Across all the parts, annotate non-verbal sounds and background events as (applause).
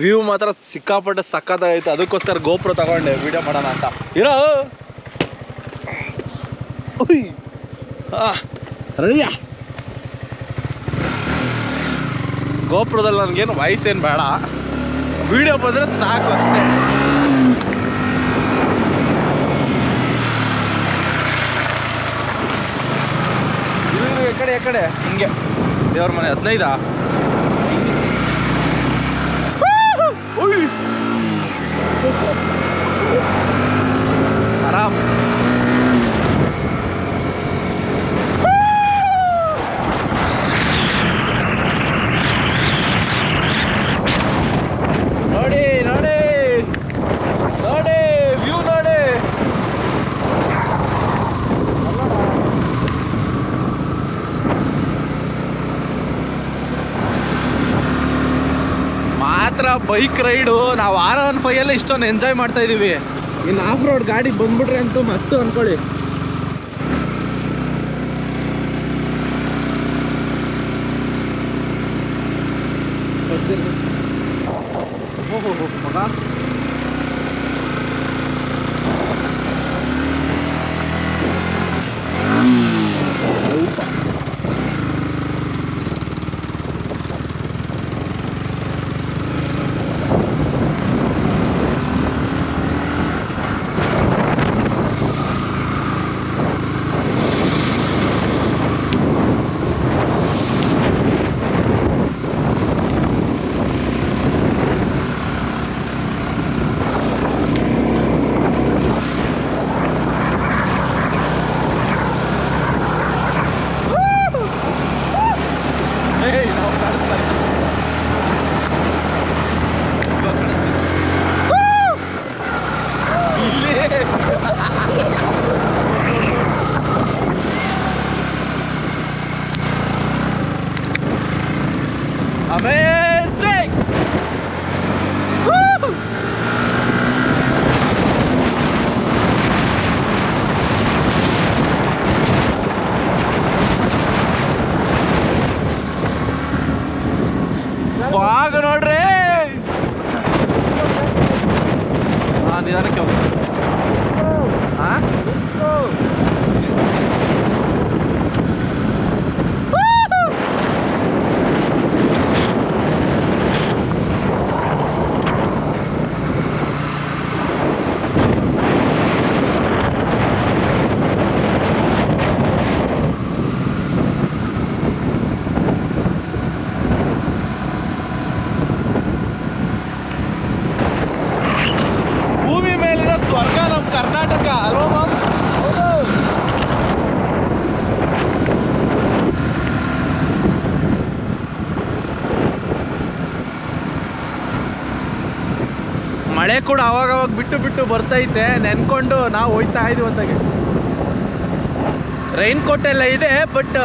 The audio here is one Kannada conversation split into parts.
ವ್ಯೂ ಮಾತ್ರ ಸಿಕ್ಕಾಪಟ್ಟೆ ಸಕ್ಕತ್ತಾಗೈತೆ ಅದಕ್ಕೋಸ್ಕರ ಗೋಪುರ ತಗೊಂಡೆ. ವಿಡಿಯೋ ಮಾಡೋಣ ಅಂತ. ಇರೋ! ಗೋಪುರದಲ್ಲಿ ನನಗೇನು ವಯಸ್ಸೇನು ಬೇಡ. ವಿಡಿಯೋ ಬಂದರೆ ಸಾಕು ಅಷ್ಟೇ. ಎಕಡೆ ಈ ಕಡೆ ಈ ಕಡೆ ಹಿಂಗೆ. ದೇವ್ರ ಮನೆ ಹದಿನೈದಾ ಆರಾಮ್ ನೋಡಿ ನೋಡಿ ನೋಡಿ ವ್ಯೂ ನೋಡಿ ಮಾತ್ರ ಬೈಕ್ ರೈಡು, ನಾವು ಆರ್ ಒನ್ ಫೈಯಲ್ಲೇ ಇಷ್ಟೊಂದು ಎಂಜಾಯ್ ಮಾಡ್ತಾ ಇದೀವಿ. ಇನ್ನು ಆಫ್ ರೋಡ್ ಗಾಡಿ ಬಂದ್ಬಿಟ್ರೆ ಅಂತೂ ಮಸ್ತ್ ಅನ್ಕೊಳ್ಳಿ. ಓಹೋ, ಮಗ. ಕೂಡ ಅವಾಗವಾಗ ಅವಾಗ ಬಿಟ್ಟು ಬಿಟ್ಟು ಬರ್ತೈತೆ. ನೆನ್ಕೊಂಡು ನಾವು ಹೋಯ್ತಾ ಇದ್ವಿ ಅಂತಾಗೆ. ರೈನ್ ಕೋಟ್ ಎಲ್ಲ ಇದೆ ಬಟ್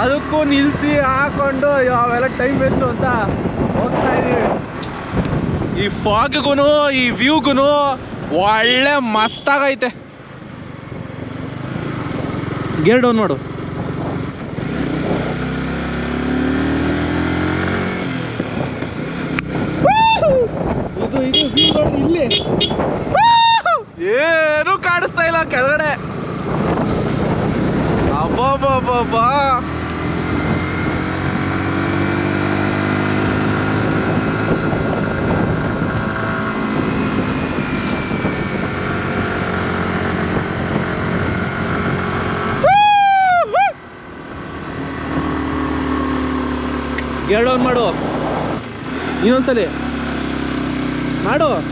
ಅದಕ್ಕೂ ನಿಲ್ಲಿಸಿ ಹಾಕೊಂಡು ಅವೆಲ್ಲ ಟೈಮ್ ವೇಸ್ಟು ಅಂತ ಹೋಗ್ತಾ ಇದೀವಿ. ಈ ಫಾಗ್ಗೂ ಈ ವ್ಯೂಗೂ ಒಳ್ಳೆ ಮಸ್ತಾಗೈತೆ ಗೇರ್ ಡೌನ್ ಮಾಡು ಇದು ಇದು ವ್ಯೂ ನೋಡ್ರಿ ಇಲ್ಲಿ. ಏನು ಕಾಣಿಸ್ತಾ ಇಲ್ಲ ಕೆಳಗಡೆ. ಅಬ್ಬಬ್ಬಬ್ಬಬ್ಬಾ. ಗೇರ್ ಡೌನ್ ಮಾಡು. ಇನ್ನೊಂದ್ಸಲಿ. ಮಾಡು.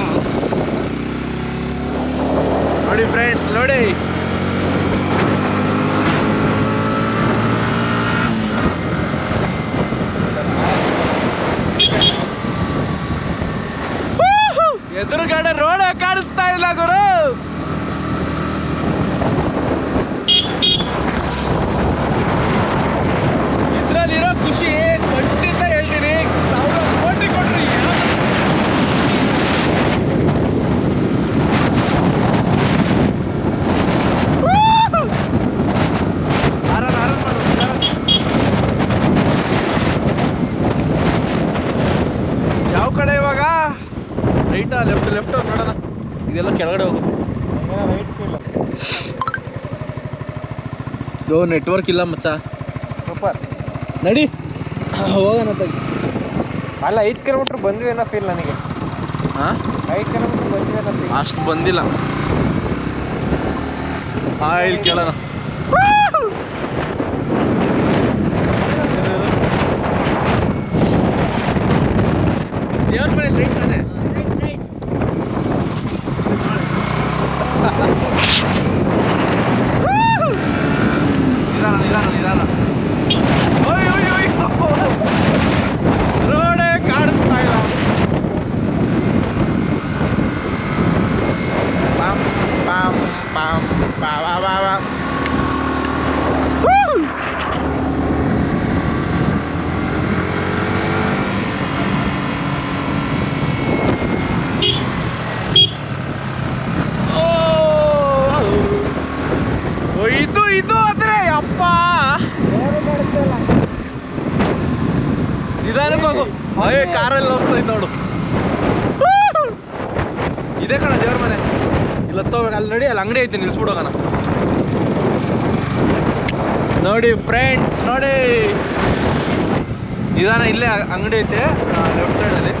ನೋಡಿ ಫ್ರೆಂಡ್ಸ್ ನೋಡಿ ಎದುರುಗಡೆ ರೋಡ್ ಕಾಣಿಸ್ತಾ ಇಲ್ಲ ಗುರು ಇದ್ರಲ್ಲಿರೋ ಖುಷಿ ಖಂಡಿತ ಹೇಳ್ತೀನಿ ಸಾವಿರ ಕೋಟಿ ಕೊಡ್ರಿ ಇದೆಲ್ಲ ಕೆಳಗಡೆ ಹೋಗುತ್ತೆ. ರೈಟ್ ಫೀಲ್ ಇದು ನೆಟ್ವರ್ಕ್ ಇಲ್ಲ ಮಚ್ಚ. ಸೂಪರ್ ನಡಿ. ಹೋಗೋಣ ತಗಿ ಅಲ್ಲ ಐದು ಕಿಲೋಮೀಟ್ರ್ ಬಂದ್ವಿ ಅನ್ನೋ ಫೀಲ್ ನನಗೆ. ಹಾಂ ಐದು ಕಿಲೋಮೀಟ್ರ್ ಬಂದ್ವಿ ಅನ್ನೋ ಫೀಲ್ ಅಷ್ಟು ಬಂದಿಲ್ಲ. ಹಾಂ ಇಲ್ಲಿ ಕೇಳೋಣ ದೇವ್ರ ಮನೆ ಸ್ಟ್ರೈಟ್ ತಾನೆ ನಿಧಾನ ನಿಧಾನ ನಿಧಾನ ಓಯ್ ಓಯ್ ಓಯ್ ರೋಡೇ ಕಾಣಿಸ್ತಾ ಇಲ್ಲ Pam, pam, pam, pa, pa, pa, pa. Woo! ಓ, ಇದು ಇದು ಅಂದ್ರೆ ಅಪ್ಪ ನಿಧಾನಕ್ಕೆ ಹೋಗು. ಅಯ್ಯೋ ಕಾರಲ್ಲಿ ಹೋಗ್ತೈತೆ ನೋಡು! ಇದೇ ಕಣ ದೇವ್ರ ಮನೆ. ಇಲ್ಲ ಹತ್ತೋಗ್ಬೇಕು ಅಲ್ಲಿ ನೋಡಿ, ಅಲ್ಲಿ ಅಂಗಡಿ ಐತೆ, ನಿಲ್ಸ್ಬಿಡು ಹೋಗೋಣ. ನೋಡಿ ಫ್ರೆಂಡ್ಸ್ ನೋಡಿ. ನಿಧಾನ ಇಲ್ಲೇ ಅಂಗಡಿ ಐತೆ ಲೆಫ್ಟ್ ಸೈಡಲ್ಲಿ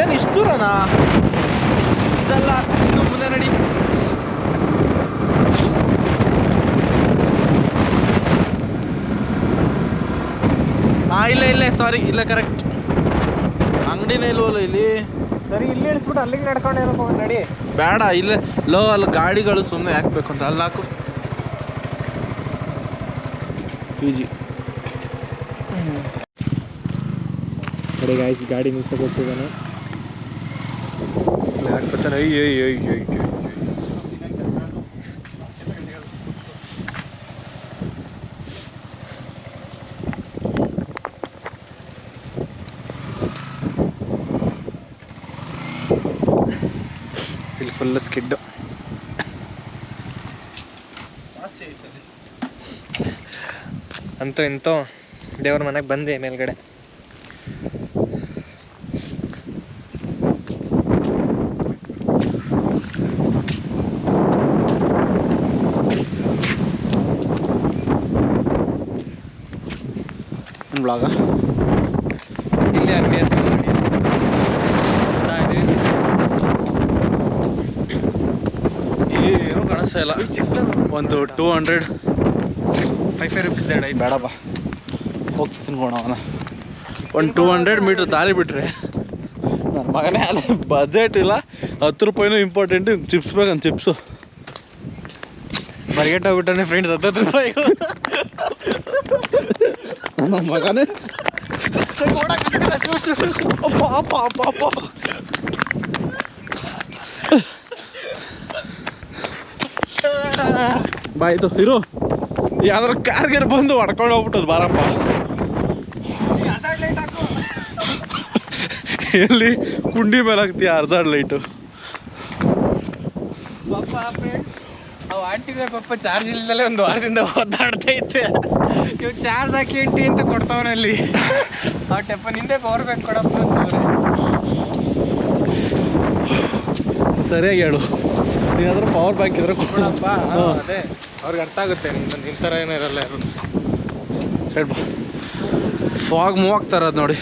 ಏನು ಇಷ್ಟು ದೂರನಾ? ಇದೆಲ್ಲ, ಇನ್ನು ಮುಂದೆ ನಡಿ. ಹಾ ಇಲ್ಲ ಇಲ್ಲ ಸಾರಿ ಇಲ್ಲ ಕರೆಕ್ಟ್ ಅಂಗಡಿನೇ ಇಲ್ವಲ್ಲ ಇಲ್ಲಿ? ಸರಿ ಇಲ್ಲಿ ಇಳಿಸ್ಬಿಟ್ಟು ಅಲ್ಲಿಗೆ ನಡ್ಕೊಂಡು ಏನಪ್ಪ ನಡಿ. ಬೇಡ ಇಲ್ಲೇ ಲೋ ಅಲ್ಲಿ ಗಾಡಿಗಳು ಸುಮ್ಮನೆ ಹಾಕ್ಬೇಕು ಅಂತ ಅಲ್ಲಿ ಹಾಕು. ಈಜಿ ಸರಿ ಗಾಯ್ಸ್ ಗಾಡಿ ನಿಲ್ಸಕ್ಕೆ ಹೋಗ್ತಿದ್ದಾನೆ ಹಾಕ್ಬಿಡ್ತಾನೆ. ಅಯ್ಯೋ ಅಯ್ಯೋ ಅಯ್ಯೋ ಅಯ್ಯ ಇಲ್ಲಿ ಫುಲ್ ಸ್ಕಿಡ್ ಅಂತೂ ಇಂತೂ ದೇವ್ರ ಮನೆಗೆ ಬಂದೆ ಮೇಲ್ಗಡೆ. ಬ್ಲಾಗ ಇಲ್ಲಿ ಅಂಗಡಿ ಹತ್ರ ನೋಡಿ. ಬರ್ತಾ ಇದೀವಿ. ಏನು ಕಾಣಿಸ್ತಾ ಇಲ್ಲ. ಒಂದು two hundred five five rupees ದೇಡ್ ಐದು ಬೇಡಪ್ಪ. ಹೋಗ್ತಿ ತಿನ್ಕೋಣ ಅವನ. ಒಂದು ಟೂ ಹಂಡ್ರೆಡ್ ಮೀಟ್ರ್ ದಾರಿ ಬಿಟ್ರೆ. ನನ್ನ ಮಗನೇ ಅಲ್ಲಿ ಬಜೆಟ್ ಇಲ್ಲ. ಹತ್ತು ರೂಪಾಯಿನೂ ಇಂಪಾರ್ಟೆಂಟ್ ಚಿಪ್ಸ್ ಬೇಕಂತ ಚಿಪ್ಸು. ಬರ್ಗೆಟ್ ಹೋಗ್ಬಿಟ್ಟಾನೆ ಫ್ರೆಂಡ್ಸ್ ಹತ್ತತ್ತು ರೂಪಾಯಿ. ನನ್ನ ಮಗನೇ. ಪಾಪ ಅಪ್ಪ ಅಪ್ಪ ಅಪ್ಪ ಬಾಯ್ತು ಇರು. ಯಾವ್ದಾರ ಕಾರ್ಗೆ ಬಂದು ಹೊಡ್ಕೊಂಡು ಹೋಗ್ಬಿಟ್ಟದ್ ಬಾರಪ್ಪ. ಎಲ್ಲಿ? ಕುಂಡಿ ಮೇಲೆ ಹಾಕ್ತೀಯ ಅರ್ಜಾಡ್ ಲೈಟು ಅವ್ ಅವು ಆಂಟಿದೆ ಪಾಪ ಚಾರ್ಜ್ ಇಲ್ದಲೆ ಒಂದು ವಾರದಿಂದ ಒದ್ದಾಡ್ತಾ ಇದ್ದೆ. ಇವ್ ಚಾರ್ಜ್ ಹಾಕಿ ಇಟ್ಟಿ ಅಂತ ಕೊಡ್ತಾವನಲ್ಲಿ ಆ ಟೆಪ್ಪ ನಿಂದೆ ಪವರ್ ಬ್ಯಾಂಕ್ ಕೊಡಪ್ಪ ಅಂತವ್ರೆ ಸರಿಯಾಗಿ ಹೇಳು. ನೀನಾದ್ರೂ ಪವರ್ ಬ್ಯಾಂಕ್ ಇದ್ರೆ ಕೊಡಪ್ಪ ಅದೇ. ಅವ್ರಿಗೆ ಅರ್ಥ ಆಗುತ್ತೆ ನಿನ್ ಥರ ಏನೂ ಇರಲ್ಲ ಯಾರು. ಸೈಡ್ ಬಾ. ಫಾಗ್ ಮೂವ್ ಆಗ್ತಾ ಇರೋದು ನೋಡಿ.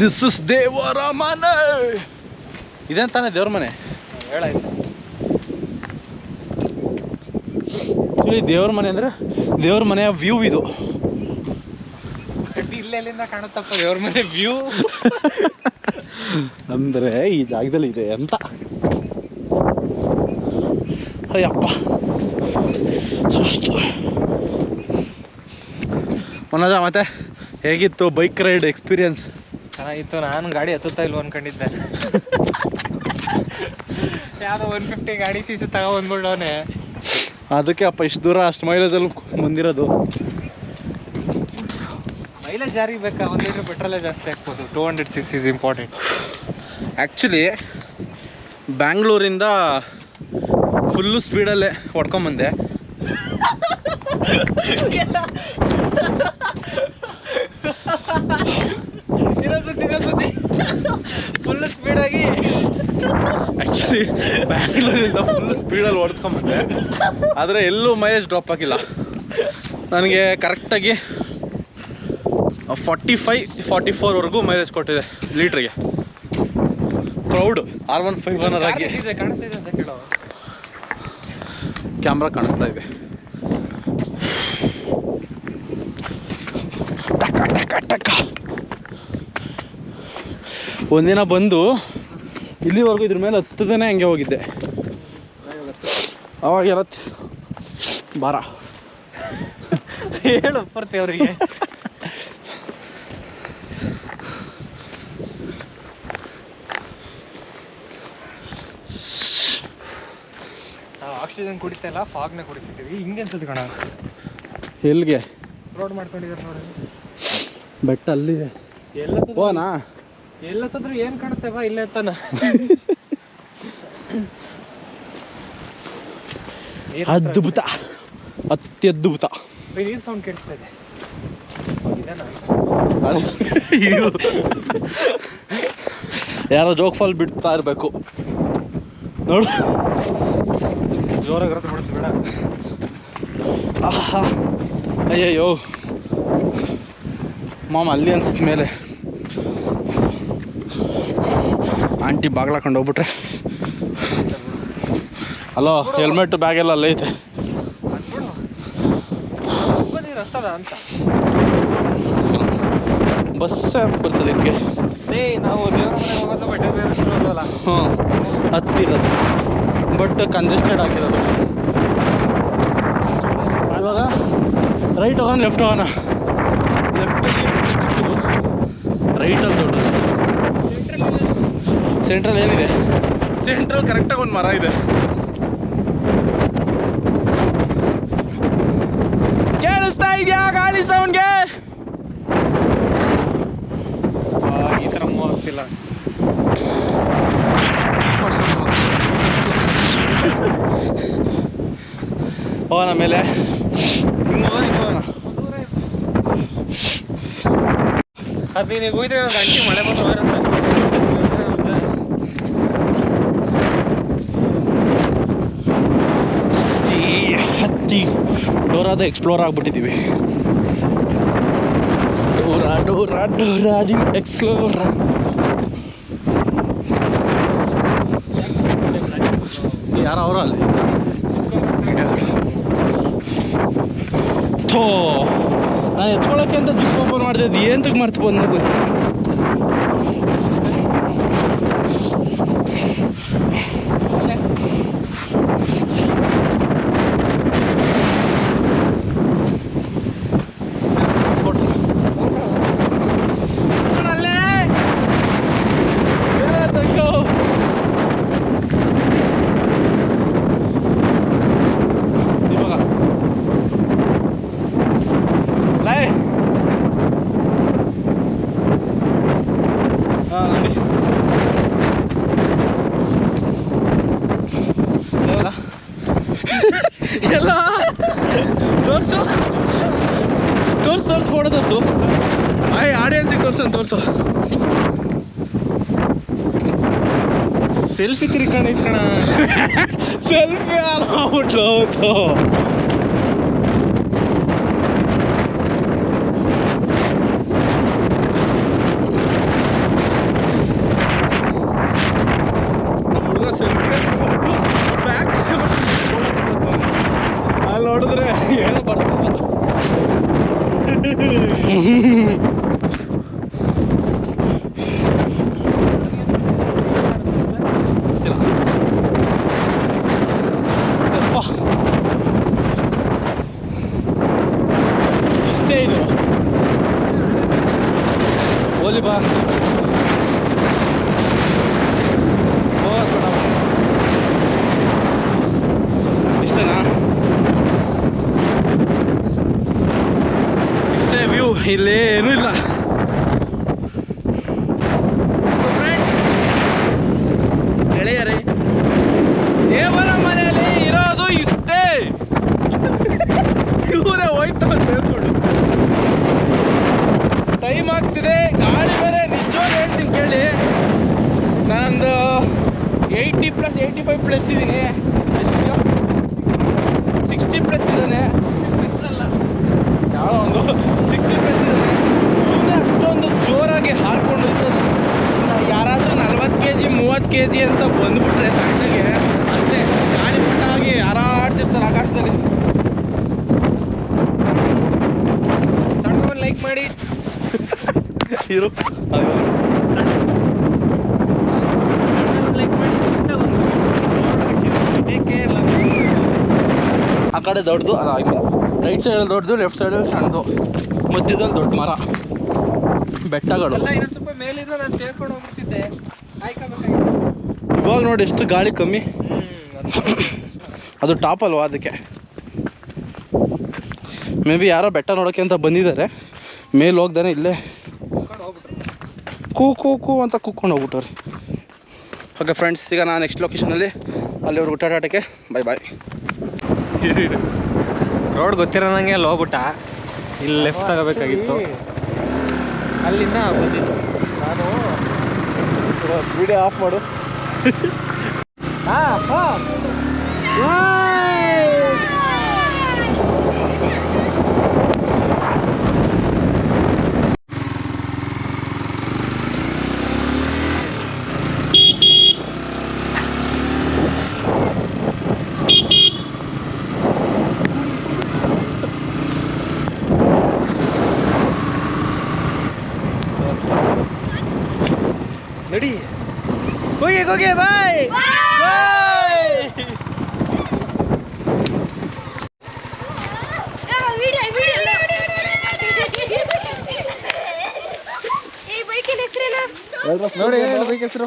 ದಿಸ್ ಇಸ್ ದೇವರ ಮನೆ ಇದೇನು ತಾನೇ ದೇವ್ರ ಮನೆ? ಹೇಳಾಯ್ತು ಆ್ಯಕ್ಚುಲಿ ದೇವ್ರ ಮನೆ ಅಂದ್ರೆ ದೇವ್ರ ಮನೆಯ ವ್ಯೂ ಇದು. ಇಲ್ಲೆಲ್ಲಿಂದ ಕಾಣುತ್ತಪ್ಪ ದೇವ್ರ ಮನೆ ವ್ಯೂ (laughs) ಅಂದರೆ ಈ ಜಾಗದಲ್ಲಿ ಇದೆ ಅಂತ. ಅಯ್ಯಪ್ಪ. ಸುಸ್ತು. ಮನೋಜ ಮತ್ತೆ? ಹೇಗಿತ್ತು ಬೈಕ್ ರೈಡ್ ಎಕ್ಸ್ಪೀರಿಯನ್ಸ್ ಚೆನ್ನಾಗಿತ್ತು. ನಾನು ಗಾಡಿ ಹತ್ತುತ್ತಾ ಇಲ್ವ ಅನ್ಕೊಂಡಿದ್ದೆ. ಯಾವುದೋ ಒನ್ ಫಿಫ್ಟಿ ಗಾಡಿ ಸೀಸು ತಗೊಂಡ್ಬಿಡೋನೆ ಅದಕ್ಕೆ ಅಪ್ಪ ಇಷ್ಟು ದೂರ ಅಷ್ಟು ಮೈಲೇಜಲ್ಲಿ ಬಂದಿರೋದು ಮೈಲೇಜ್ ಜಾರಿ ಬೇಕಾ? ಒಂದು ಲೀಟ್ರ್ ಪೆಟ್ರೋಲೇ ಜಾಸ್ತಿ ಹಾಕ್ಬೋದು two hundred C is important actually ಬ್ಯಾಂಗ್ಳೂರಿಂದ full ಸ್ಪೀಡಲ್ಲೇ ಹೊಡ್ಕೊಂಬಂದೆ ಫುಲ್ ಸ್ಪೀಡಾಗಿ ಆ್ಯಕ್ಚುಲಿ ಬ್ಯಾಂಗ್ಳೂರಿಂದ ಫುಲ್ ಸ್ಪೀಡಲ್ಲಿ ಓಡಿಸ್ಕೊಂಬಂದೆ ಆದರೆ ಎಲ್ಲೂ ಮೈಲೇಜ್ ಡ್ರಾಪ್ ಆಗಿಲ್ಲ ನನಗೆ ಕರೆಕ್ಟಾಗಿ ಫಾರ್ಟಿ ಫೈವ್ ಫಾರ್ಟಿ ಫೋರ್ವರೆಗೂ ಮೈಲೇಜ್ ಕೊಟ್ಟಿದೆ ಲೀಟ್ರಿಗೆ proud R one five owner ಆಗಿ. ಕಾಣಿಸ್ತಾ ಇದೆ ಅಂತ ಕೇಳೋ ಕ್ಯಾಮ್ರಾ ಕಾಣಿಸ್ತಾ ಇದೆ. ಒಂದಿನ ಬಂದು ಇಲ್ಲಿವರೆಗೂ ಇದ್ರ ಮೇಲೆ ಹತ್ತದೇ ಹಂಗೆ ಹೋಗಿದ್ದೆ. ಅವಾಗ ಇರತ್ತೆ ಬಾರ. (laughs) ಹೇಳು ಬರ್ತೀವಿ ಅವರಿಗೆ. ಆಕ್ಸಿಜನ್ ಕುಡಿತಾ ಇಲ್ಲ ಫಾಗ್ನ ಕುಡಿತಿದ್ದೀವಿ. ಹಿಂಗೆ ಅನ್ಸುತ್ತೆ ಕಣ. ಎಲ್ಲಿಗೆ? ರೋಡ್ ಮಾಡ್ಕೊಂಡಿದ್ದಾರೆ ನೋಡಿ. ಬೆಟ್ಟ ಅಲ್ಲಿದೆ. ಎಲ್ಲ ಹೋನಾ ಎಲ್ಲತ್ತಂದ್ರೂ ಏನ್ ಕಾಣುತ್ತೆ ಬಾ ಇಲ್ಲೇ ತಾನ. ಅದ್ಭುತ. ಅತ್ಯದ್ಭುತ. ನೀರ್ ಸೌಂಡ್ ಕೇಳಿಸ್ತಾ? ಇದು. ಯಾರೋ ಜೋಗ್ ಫಾಲ್ ಬಿಡ್ತಾ ಇರಬೇಕು. ನೋಡು. ಜೋರಾಗಿ ರದ್ದು ಬಿಡುತ್ತೆ ಬೇಡ. ಆಹಾ ಅಯ್ಯಯ್ಯೋ. ಮಾಮ ಅಲ್ಲಿ ಅನ್ಸಿದ ಮೇಲೆ. ಆಂಟಿ ಬಾಗ್ಲ ಹಾಕೊಂಡು ಹೋಗ್ಬಿಟ್ರೆ. ಹಲೋ ಹೆಲ್ಮೆಟ್ ಬ್ಯಾಗ್ ಎಲ್ಲ ಅಲ್ಲೇ ಐತೆ. ಅಂತ. ಬಸ್ಸೇ ಬರ್ತದೆ ಇದಕ್ಕೆ ಹತ್ತಿರ ನಾವು ದೇವ್ರ ಮನೆಗೆ ಹೋಗೋದು ಬಟ್ಟೆ ಬೇರೆ ಶುರು ಹ್ಞೂ ಹತ್ತಿರೋದು ಬಟ್ ಕಂಜೆಸ್ಟೆಡ್ ಆಗಿರೋದು. ಇವಾಗ ರೈಟ್ ಹೋಗೋಣ ಲೆಫ್ಟ್ ಹೋಗೋಣ ಲೆಫ್ಟಲ್ಲಿ ಚಿಕ್ಕದು ರೈಟಲ್ಲಿ ದೊಡ್ಡದು. ಸೆಂಟ್ರಲ್ ಏನಿದೆ? ಸೆಂಟ್ರಲ್ ಕರೆಕ್ಟಾಗಿ ಒಂದು ಮರ ಇದೆ ಕೇಳಿಸ್ತಾ ಇದೆಯಾ ಗಾಳಿ ಸೌಂಡ್ಗೆ ಈ ಥರ ಮೂವ್ ಆಗ್ತಿಲ್ಲ ಹೋಗೋಣ ಮೇಲೆ. ಹಿಂಗೆ ಹೋಗೋಣ ಹಿಂಗೆ ಹೋಗೋಣ ಅದು ನೀನು ಹೋಗಿದ್ರೆ ಗಂಟೆ ಮಳೆ ಬಂದು ಹೋಗಿರುತ್ತೆ. ಹತ್ತಿ ಡೋರಾದ ಎಕ್ಸ್ಪ್ಲೋರ್ ಆಗಿಬಿಟ್ಟಿದ್ದೀವಿ. ಡೋರಾ ಡೋರಾ ಡೋರಾದಿ ಎಕ್ಸ್ಪ್ಲೋರ್. ಯಾರು ಅವರು ಅಲ್ಲಿ? ಥೋ ನಾನು ಎತ್ಕೊಳ್ಳೋಕ್ಕೆ ಅಂತ ಜಿಪ್ ಓಪನ್ ಮಾಡಿದೆ ಅದು ಏಂತಕ್ಕೆ ಮಾಡ್ತು ಬಂದು ಗೊತ್ತಿಲ್ಲ ಸೆಲ್ಫಿ ತಿರ್ಕೊಂಡು ಕಣ ಸೆಲ್ಫಿ ಆಗ್ಬಿಟ್ಲು ಹೌದು ನಮ್ಮ ಹುಡುಗ ಸೆಲ್ಫಿ ಬ್ಯಾಕ್ ಅಲ್ಲಿ ನೋಡಿದ್ರೆ ಏನೋ ಬರ್ತಲ್ಲ ಗೊತ್ತಿಲ್ಲ ಯಪ್ಪ. ಇಷ್ಟೇ ಇದು ಓಲಿ ಬಾ ಹೋಗೋದ್ ಬೇಡ. ಇಷ್ಟೇನಾ ಇಷ್ಟೇ ವ್ಯೂ ಇಲ್ಲೇನೂ ಇಲ್ಲ ಗೆಳೆಯರೇ ದೇವರ ಮನೆಯಲ್ಲಿ ಒಂದು ಏಯ್ಟಿ ಏಯ್ಟಿ ಫೈವ್ ಪ್ಲಸ್ ಇದ್ದೀನಿ ಎಷ್ಟು ಸಿಕ್ಸ್ಟಿ ಪ್ಲಸ್ ಇದ್ದಾನೆ. ಯಾವ ಒಂದು ಸಿಕ್ಸ್ಟಿ ಪ್ಲಸ್ ಇದ್ದಾನೆ. ಇವನೇ ಅಷ್ಟೊಂದು ಜೋರಾಗಿ ಹಾರ್ಕೊಂಡು ಇನ್ನು ಯಾರಾದರೂ ನಲ್ವತ್ತು ಕೆ ಜಿ ಮೂವತ್ತು ಕೆ ಜಿ ಅಂತ ಬಂದುಬಿಟ್ರೆ ಸಣ್ಣಗೆ. ಅಷ್ಟೇ ಗಾಳಿ ಪುಟ್ಟ ಆಗಿ ಹಾರಾಡ್ತಿರ್ತಾರೆ ಆಕಾಶದಲ್ಲಿ. ಸಣ್ಣ ಲೈಕ್ ಮಾಡಿ. ಇರು ಲೈಕ್ ಮಾಡಿ ಚಿಕ್ಕದೊಂದು ಆ ಕಡೆ ದೊಡ್ಡದು ಐ ಮೀನ್ ರೈಟ್ ಸೈಡಲ್ಲಿ ದೊಡ್ಡದು ಲೆಫ್ಟ್ ಸೈಡಲ್ಲಿ ಸಣ್ಣದು. ಮಧ್ಯದಲ್ಲಿ ದೊಡ್ಡ ಮರ. ಬೆಟ್ಟಗಳು. ಇವಾಗ ನೋಡಿ ಎಷ್ಟು ಗಾಳಿ ಕಮ್ಮಿ. ಅದು ಟಾಪ್ ಅಲ್ವಾ ಅದಕ್ಕೆ? ಮೇ ಬಿ ಯಾರೋ ಬೆಟ್ಟ ನೋಡೋಕ್ಕೆ ಅಂತ ಬಂದಿದ್ದಾರೆ. ಮೇಲೆ ಹೋಗ್ದಾನೆ ಇಲ್ಲೇ. ಕೂ ಕೂ ಕೂ ಅಂತ ಕೂತ್ಕೊಂಡು ಹೋಗ್ಬಿಟ್ಟವ್ರಿ. ಓಕೆ ಫ್ರೆಂಡ್ಸ್ ಈಗ ನಾನು ನೆಕ್ಸ್ಟ್ ಲೊಕೇಶನಲ್ಲಿ ಅಲ್ಲಿವ್ರಿಗೆ ಊಟ ಆಟಕ್ಕೆ ಬಾಯ್ ಬಾಯ್ ರೋಡ್ ಗೊತ್ತಿರೋನಂಗೆ ಅಲ್ಲಿ ಹೋಗ್ಬಿಟ್ಟ ಇಲ್ಲಿ ಲೆಫ್ಟ್ ತಗೋಬೇಕಾಗಿತ್ತು. ಅಲ್ಲಿಂದ ಬಂದಿದ್ದು. ನಾನು ವಿಡಿಯೋ ಆಫ್ ಮಾಡು (laughs) ಹಾಂ ನಡಿ. ಹೋಗಿ ಹೋಗಿ ಬಾಯ್. ನೋಡಿ ಹೇಳು ಬೈಕ್ ಹೆಸರು?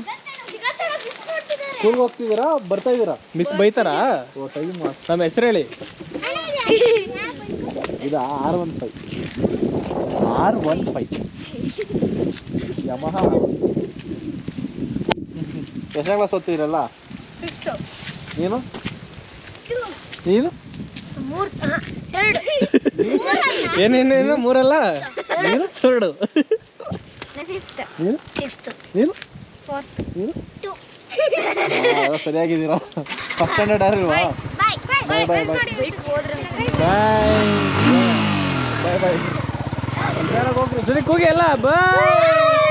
ಸ್ಕೂಲ್ಗೆ ಹೋಗ್ತಿದ್ದೀರಾ? ಬರ್ತಾ ಇದ್ದೀರಾ? ಮಿಸ್ ಬೈತಾರಾ? ಓ ಟೈಮ್ ನಮ್ಮ ಹೆಸರು ಹೇಳಿ. ಇದು R one five. R one five. Yamaha ಎಷ್ಟನೇ ಕ್ಲಾಸ್ ಓದ್ತಿದ್ರಲ್ಲ ನೀನು? ನೀನು? (laughs) ಏನೇನೇನು ಮೂರಲ್ಲ? ನೀನು? ಥರ್ಡು ನೀನು ನೀನು? ನೀನು? ಆ, ಸರಿಯಾಗಿದ್ದೀರಾ? ಫಸ್ಟ್ ಸ್ಟ್ಯಾಂಡರ್ಡ್ ಆಗಿಲ್ವಾ ಬಾಯ್ ಬಾಯ್ ಬಾಯ್ ಬಾಯ್ ಬಾಯ್ ಬಾಯ್ ಸರಿ ಕೂಗಿ ಅಲ್ಲ ಬಾಯ್